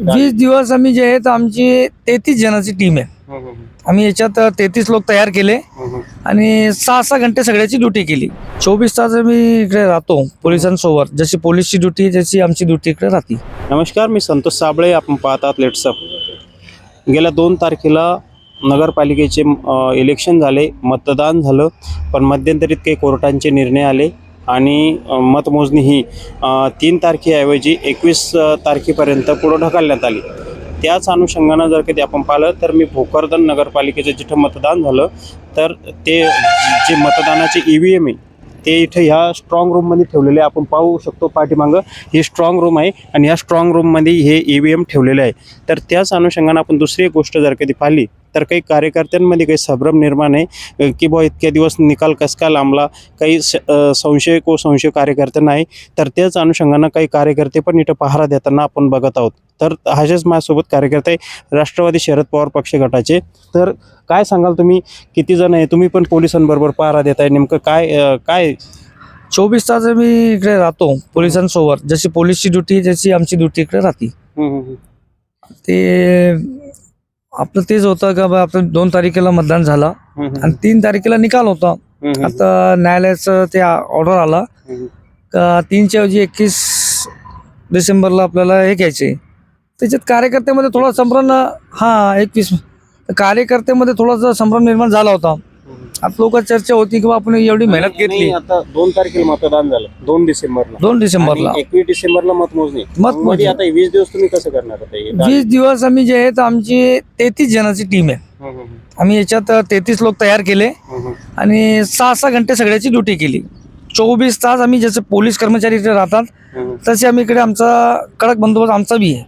वीस दिवस आम्ही जे आहेत आमची तेहतीस जणांची टीम आहे. आम्ही याच्यात तेहतीस लोक तयार केले. आणि सहा सहा घंटे सगळ्याची ड्युटी केली. चोवीस तास आम्ही इकडे राहतो पोलिसांसोबत. जशी पोलीसची ड्युटी जशी आमची ड्युटी इकडे राहते. नमस्कार मी संतोष साबळे. आपण पाहतात लेट्सअप गेल्या दोन तारखेला नगरपालिकेचे इलेक्शन झाले. मतदान झालं. पण मध्यंतरीत काही कोर्टांचे निर्णय आले. आणि मतमोजणी ही तीन तारखेऐवजी एकवीस तारखेपर्यंत पुढं ढकलण्यात आली त्याच अनुषंगानं जर कधी आपण पाहिलं तर मी भोकरदन नगरपालिकेचं जिथं मतदान झालं तर ते जे मतदानाचे ई व्ही एम आहे ते इथे ह्या स्ट्रॉंग रूममध्ये ठेवलेले आहे. आपण पाहू शकतो पाठीमागं ही स्ट्रॉंग रूम आहे आणि ह्या स्ट्रॉंग रूममध्ये हे ई व्ही एम ठेवलेले आहे तर त्याच अनुषंगानं आपण दुसरी एक गोष्ट जर कधी पाहिली तर काही कार्यकर्त्यांमध्ये काही संभ्रम निर्माण आहे. की बुवा इतक्या दिवस निकाल कस काय लांबला? काही संशय को संशय कार्यकर्त्यांना आहे तर त्याच अनुषंगानं काही कार्यकर्ते पण इथं पहारा देताना आपण बघत आहोत. तर असेच माझ्यासोबत कार्यकर्ते राष्ट्रवादी शरद पवार पक्ष गटाचे. तर काय सांगाल तुम्ही? किती जण आहे? तुम्ही पण पोलिसांबरोबर पहारा देताय. नेमकं काय काय? चोवीस तास आम्ही इकडे राहतो पोलिसांसोबत जशी पोलीसची ड्युटी जशी आमची ड्युटी इकडे राहते. ते आपलं तेच होतं का बा आपलं दोन तारखेला मतदान झालं. आणि तीन तारखेला निकाल होता. आता न्यायालयाचं ते ऑर्डर आला. का तीनच्या ऐवजी एकवीस डिसेंबरला आपल्याला हे घ्यायचे. त्याच्यात कार्यकर्त्यामध्ये थोडा संभ्रम हा एकवीस. कार्यकर्त्यामध्ये थोडासा संभ्रम निर्माण झाला होता. आता लोक चर्चा होती की बा आपण एवढी मेहनत घेतली. आता दोन तारखेला मतदान झालं दोन डिसेंबरला. दोन डिसेंबरला. एकवीस डिसेंबरला मतमोजणी मतमोजणी. आता वीस दिवस तुम्ही कसं करणार आता? वीस दिवस आम्ही जे आहेत आमची तेहतीस जणांची टीम आहे. आम्ही याच्यात तेहतीस लोक तयार केले. आणि सहा सहा घंटे सगळ्याची ड्युटी केली. चोवीस तास आम्ही जसे पोलीस कर्मचारी इकडे राहतात तसे आम्ही इकडे आमचा कडक बंदोबस्त आमचा बी आहे.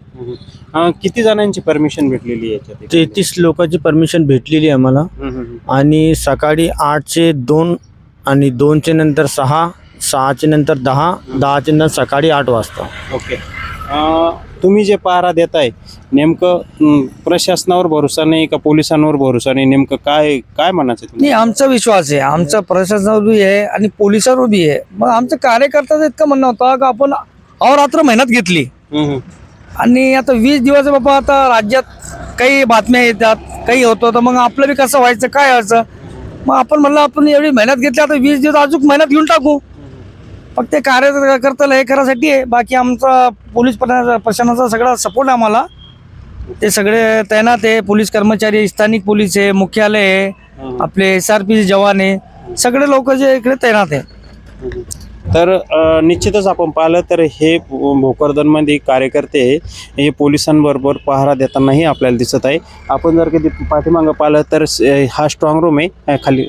अं, किती जणांची परमिशन भेटलेली आहे याच्यात? तेहतीस लोकांची परमिशन भेटलेली आहे आम्हाला. हं, हं, हं. आणि सकाळी आठचे दोन आणि दोनचे नंतर सहा सहाचे नंतर दहा दहाचे नंतर सकाळी आठ वाजता. ओके. अं, तुम्ही जे पहारा देताय नेमकं प्रशासनावर भरोसा नाही का पोलिसांवर भरोसा नाही? नेमकं काय काय म्हणायचं तुम्ही नाही आमचा विश्वास आहे. आमचा प्रशासनावर बी आहे आणि पोलिसांवर बी आहे. मग आमच्या कार्यकर्त्याचं इतकं म्हणणं होतं का आपण अहोरात्र मेहनत घेतली. हं, हं. आणि आता वीस दिवस बाबा आता राज्यात काही बातम्या येतात काही होतं तर मग आपलं बी कसं व्हायचं काय व्हायचं? मग आपण म्हणलं आपण एवढी मेहनत घेतली आता वीस दिवस अजून मेहनत घेऊन टाकू. फक्त ते कार्यकर्त्याला हे करायसाठी आहे. बाकी आमचा पोलीस प्रशा- प्रशासनाचा सगळा सपोर्ट आहे आम्हाला. ते सगळे तैनात आहे. पोलीस कर्मचारी स्थानिक पोलीस आहे मुख्यालय आहे आपले एस आर पी जवान आहे. सगळे लोक जे इकडे तैनात आहे. तर निश्चितच आपण पाहिलं तर हे भोकरदनमध्ये कार्यकर्ते हे पोलिसांबरोबर पहारा देतानाही आपल्याला दिसत आहे. आपण जर कधी पाठीमागं पाहिलं तर हा स्ट्रॉंग रूम आहे खाली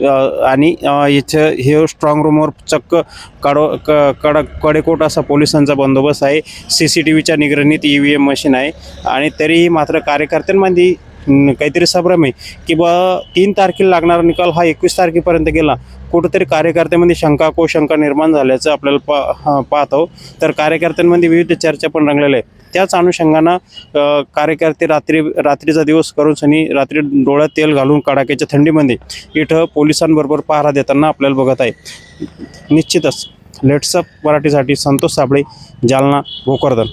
आणि याचं हे स्ट्रॉंग रूमवर चक्क काडो क कडक कडेकोट असा पोलिसांचा बंदोबस्त आहे. सी सी टी व्हीच्या निगरणीत ई व्ही एम मशीन आहे. आणि तरीही मात्र कार्यकर्त्यांमध्ये काहीतरी संभ्रम आहे. की बा तीन तारखेला लागणारा निकाल हा एकवीस तारखेपर्यंत गेला. कुठंतरी कार्यकर्त्यामध्ये शंका कोशंका निर्माण झाल्याचं आपल्याला पा पाहतो तर कार्यकर्त्यांमध्ये विविध चर्चा पण रंगलेल्या आहेत. त्याच अनुषंगानं कार्यकर्ते रात्री रात्रीचा दिवस करून सनी रात्री डोळ्यात तेल घालून कडाक्याच्या थंडीमध्ये इथं पोलिसांबरोबर पहारा देताना आपल्याला बघत आहे. निश्चितच लेट्सअप मराठीसाठी संतोष साबळे जालना भोकरदन.